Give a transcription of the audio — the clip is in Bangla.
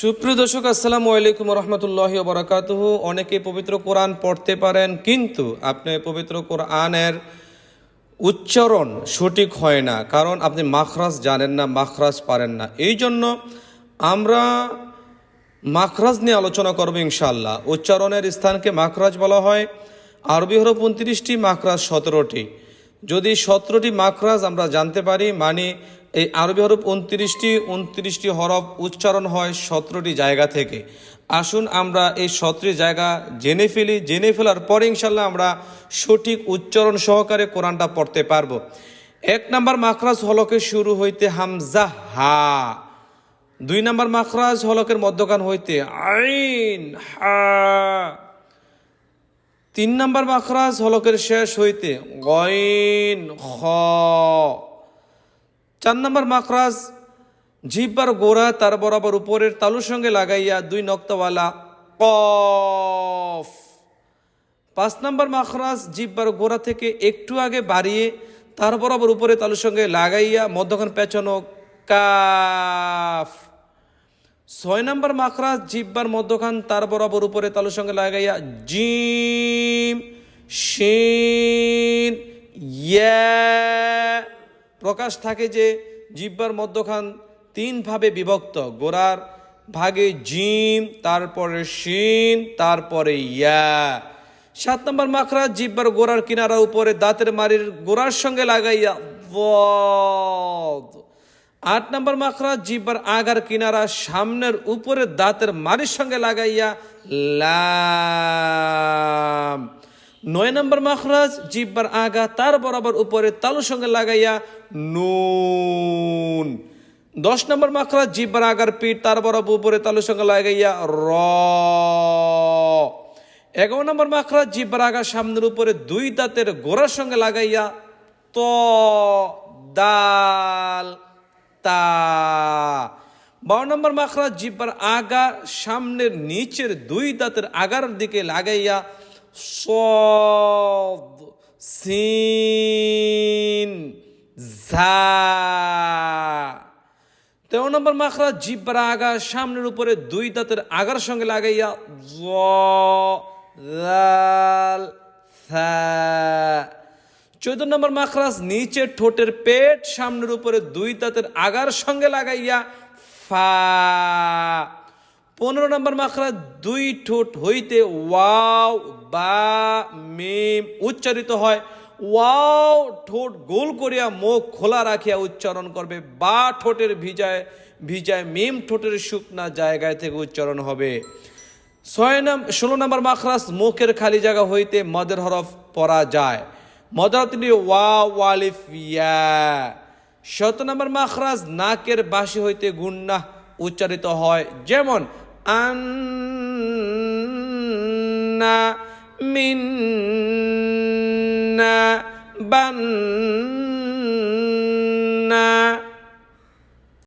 সুপ্রিয় দর্শক, আসসালামু আলাইকুম রহমতুল্লাহ বরাকাতুহ অনেকে পবিত্র কোরআন পড়তে পারেন, কিন্তু আপনি পবিত্র কোরআনের উচ্চারণ সঠিক হয় না, কারণ আপনি মাখরাজ জানেন না, মাখরাজ পারেন না। এই জন্য আমরা মাখরাজ নিয়ে আলোচনা করব ইনশাল্লাহ উচ্চারণের স্থানকে মাখরাজ বলা হয়। আরবি হরফ পঁয়ত্রিশটি মাখরাজ সতেরোটি। যদি সতেরোটি মাখরাজ আমরা জানতে পারি মানে এই আরবি হরফ উনত্রিশটি উনত্রিশটি হরফ উচ্চারণ হয় সতেরোটি জায়গা থেকে। আসুন আমরা এই সতেরোটি জায়গা জেনে ফেলি। জেনে ফেলার পরে ইনশাল্লাহ আমরা সঠিক উচ্চারণ সহকারে কোরআনটা পড়তে পারব। এক নম্বর মাখরাজ হলকে শুরু হইতে হামজা, হা। দুই নম্বর মাখরাজ হলকের মধ্যখান হইতে আইন, হা। তিন নম্বর মাখরাজ হলকের শেষ হইতে গইন খ। চার নম্বর মাখরাজ, জিব্বার গোড়া তার বরাবর উপরের তালুর সঙ্গে লাগাইয়া দুই নক্তওয়ালা কফ। পাঁচ নম্বর মাখরাজ, জিব্বার গোড়া থেকে একটু আগে বাড়িয়ে তার বরাবর উপরে তালুর সঙ্গে লাগাইয়া মধ্যখান পেছনো কাফ। ছয় নম্বর মাখরাজ জিব্বার মধ্যখান, তার বরাবর উপরে তালুর সঙ্গে লাগাইয়া, জিম, শিন, ইয়া। প্রকাশ থাকে যে, জিব্বার মধ্যখান তিন ভাবে বিভক্ত, গোড়ার ভাগে জিম, তারপরে শিন, তারপরে ইয়া। সাত নম্বর মাখরাজ জিব্বার গোড়ার কিনারা উপরে দাঁতের মারির গোড়ার সঙ্গে লাগাইয়া বদ আট নম্বর মাখরাজ জিব্বার আগার কিনারা সামনের উপরে দাঁতের মারির সঙ্গে লাগাইয়া লাম। নয় নম্বর মাখরাজ, জিব্বার আগা তার বরাবর উপরে তালুর সঙ্গে লাগাইয়া নুন। দশ নম্বর মাখরাজ, জিব্বার আগার পিঠ তার বরাবর উপরে তালুর সঙ্গে লাগাইয়া র। এগারো নম্বর মাখরাজ, জিব্বার আগা সামনের উপরে দুই দাঁতের গোড়ার সঙ্গে লাগাইয়া ত, দাল। তা। বারো নম্বর মাখরাজ, জিব্বার আগা সামনের নিচের দুই দাঁতের আগার দিকে লাগাইয়া সদ সিন, ঝা। তেরো নম্বর মাখরাজ, জিব্বার আগা সামনের উপরে দুই দাঁতের আগার সঙ্গে লাগাইয়া লাল থা চোদ্দ নম্বর মাখরাজ, নিচে ঠোঁটের পেট, সামনের উপরে দুই দাঁতের আগার সঙ্গে লাগাইয়া ফা। পনেরো নম্বর মাখরাজ, দুই ঠোঁট হইতে ওয়াও, বা, মিম উচ্চারিত হয়। ওয়াও, ঠোঁট গোল করিয়া মুখ খোলা রাখিয়া উচ্চারণ করবে। বা ঠোঁটের ভিজায় ভিজায় মিম ঠোঁটের শুকনা জায়গায় থেকে উচ্চারণ হবে। ছয় নাম, ষোলো নম্বর মাখরাস মুখের খালি জায়গা হইতে মদের হরফ পরা যায়। মদের ওয়া ওয়ালিফ ইয়া শত নম্বর মাখরাজ, নাকের বাসি হইতে গুন্না উচ্চারিত হয়। যেমন, আন্না মিন্না বান্না